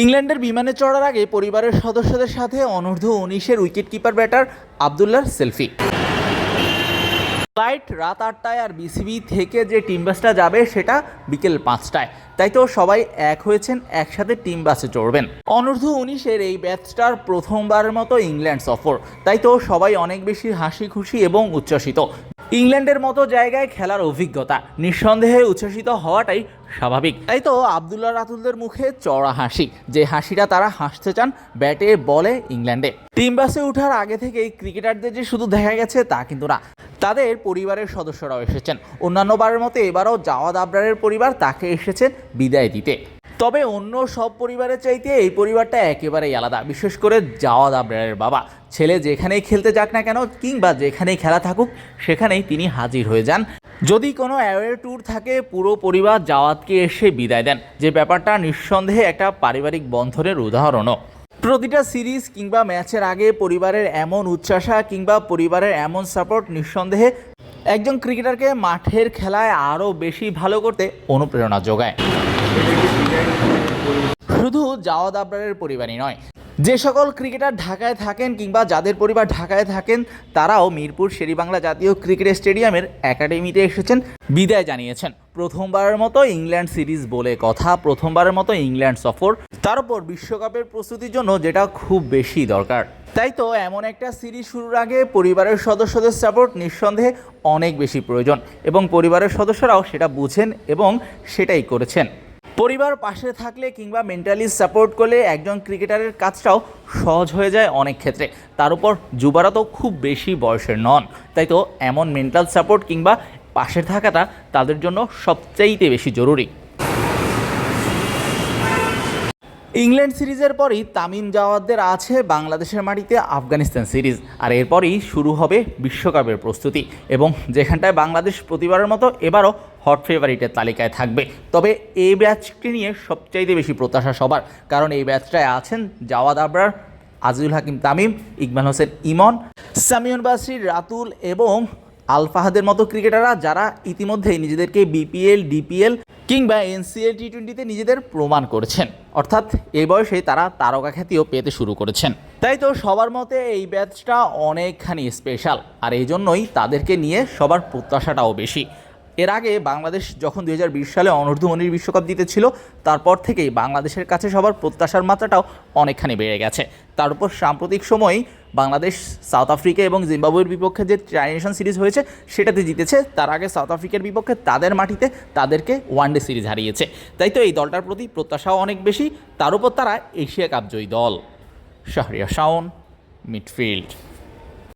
ইংল্যান্ডের বিমানে চড়ার আগে পরিবারের সদস্যদের সাথে অনূর্ধ্ব উনিশের উইকেট কিপার ব্যাটার আবদুল্লার সেলফি। ফ্লাইট রাত আটটায় আর বিসিবি থেকে যে টিম বাসটা যাবে সেটা বিকেল পাঁচটায়। তাই তো সবাই এক হয়েছেন, একসাথে টিম বাসে চড়বেন। অনূর্ধ্ব উনিশের এই ব্যাচটার প্রথমবারের মতো ইংল্যান্ড সফর। তাই তো সবাই অনেক বেশি হাসি খুশি এবং উচ্ছ্বসিত। ইংল্যান্ডের মতো জায়গায় খেলার অভিজ্ঞতা নিঃসন্দেহে উচ্ছ্বসিত হওয়াটাই স্বাভাবিক। তাই তো আবদুল্লাহ রাতুলদের মুখে চড়া হাসি যে হাসিটা তারা হাসতে চান ব্যাটে বলে ইংল্যান্ডে। টিম বাসে ওঠার আগে থেকেই ক্রিকেটারদের যে শুধু দেখা গেছে তা কিন্তু না তাদের পরিবারের সদস্যরাও এসেছেন। অন্যান্যবারের মতো এবারও জাওয়াদ আবরারের পরিবার তাকে এসেছেন বিদায় দিতে। তবে অন্য সব পরিবারের চাইতে এই পরিবারটা একেবারেই আলাদা। বিশেষ করে জাওয়াদ আবরারের বাবা। ছেলে যেখানেই খেলতে যাক না কেন, কিংবা যেখানেই খেলা থাকুক, সেখানেই তিনি হাজির হয়ে যান। যদি কোনো অ্যাওয়ে ট্যুর থাকে, পুরো পরিবার জাওয়াতকে এসে বিদায় দেন। যে ব্যাপারটা নিঃসন্দেহে একটা পারিবারিক বন্ধনের উদাহরণও। প্রতিটা সিরিজ কিংবা ম্যাচের আগে পরিবারের এমন উচ্ছ্বাসা কিংবা পরিবারের এমন সাপোর্ট নিঃসন্দেহে একজন ক্রিকেটারকে মাঠের খেলায় আরও বেশি ভালো করতে অনুপ্রেরণা যোগায়। শুধু জাওয়াদ আবরারের পরিবারই নয়, যে সকল ক্রিকেটার ঢাকায় থাকেন কিংবা যাদের পরিবার ঢাকায় থাকেন, তারাও মিরপুর শেরিবাংলা জাতীয় ক্রিকেট স্টেডিয়ামের একাডেমিতে এসেছেন, বিদায় জানিয়েছেন। প্রথমবারের মতো ইংল্যান্ড সিরিজ বলে কথা, প্রথমবারের মতো ইংল্যান্ড সফর, তার উপর বিশ্বকাপের প্রস্তুতির জন্য যেটা খুব বেশি দরকার। তাই তো এমন একটা সিরিজ শুরুর আগে পরিবারের সদস্যদের সাপোর্ট নিঃসন্দেহে অনেক বেশি প্রয়োজন এবং পরিবারের সদস্যরাও সেটা বুঝেন এবং সেটাই করেছেন। পরিবার পাশে থাকলে কিংবা মেন্টালি সাপোর্ট করলে একজন ক্রিকেটারের কাজটাও সহজ হয়ে যায় অনেক ক্ষেত্রে। তার উপর যুবারা তো খুব বেশি বয়সের নন। তাই তো এমন মেন্টাল সাপোর্ট কিংবা পাশে থাকাটা তাদের জন্য সবচাইতে বেশি জরুরি। ইংল্যান্ড সিরিজের পরই তামিম জাওয়াদদের আছে বাংলাদেশের মাটিতে আফগানিস্তান সিরিজ। আর এরপরই শুরু হবে বিশ্বকাপের প্রস্তুতি। এবং যেখানটায় বাংলাদেশ প্রতিবারের মতো এবারও হট ফেভারিটের তালিকায় থাকবে। তবে এই ব্যাচটি নিয়ে সবচাইতে বেশি প্রত্যাশা সবার। কারণ এই ব্যাচটায় আছেন জাওয়াদ আবরার, আজিজুল হাকিম তামিম, ইকবাল হোসেন ইমন, সামিউন বাসির, রাতুল এবং আল ফাহাদের মতো ক্রিকেটাররা যারা ইতিমধ্যেই নিজেদেরকে বিপিএল, ডিপিএল কিংবা এনসিএল টি টোয়েন্টিতে নিজেদের প্রমাণ করেছেন। অর্থাৎ এই বয়সে তারা তারকা খ্যাতিও পেতে শুরু করেছেন। তাই তো সবার মতে এই ব্যাচটা অনেকখানি স্পেশাল আর এই জন্যই তাদেরকে নিয়ে সবার প্রত্যাশাটাও বেশি। এর আগে বাংলাদেশ যখন দুই হাজার বিশ সালে অনূর্ধ্ব উনিশ বিশ্বকাপ জিতেছিল, তারপর থেকেই বাংলাদেশের কাছে সবার প্রত্যাশার মাত্রাটাও অনেকখানি বেড়ে গেছে। তার উপর সাম্প্রতিক সময়েই বাংলাদেশ, সাউথ আফ্রিকা এবং জিম্বাবুয়ের বিপক্ষে যে ট্রাইনেশন সিরিজ হয়েছে, সেটাতে জিতেছে। তার আগে সাউথ আফ্রিকার বিপক্ষে তাদের মাটিতে তাদেরকে ওয়ানডে সিরিজ হারিয়েছে। তাই তো এই দলটার প্রতি প্রত্যাশাও অনেক বেশি। তার উপর তারা এশিয়া কাপ জয়ী দল। শাহরিয়া শাওন, মিডফিল্ড।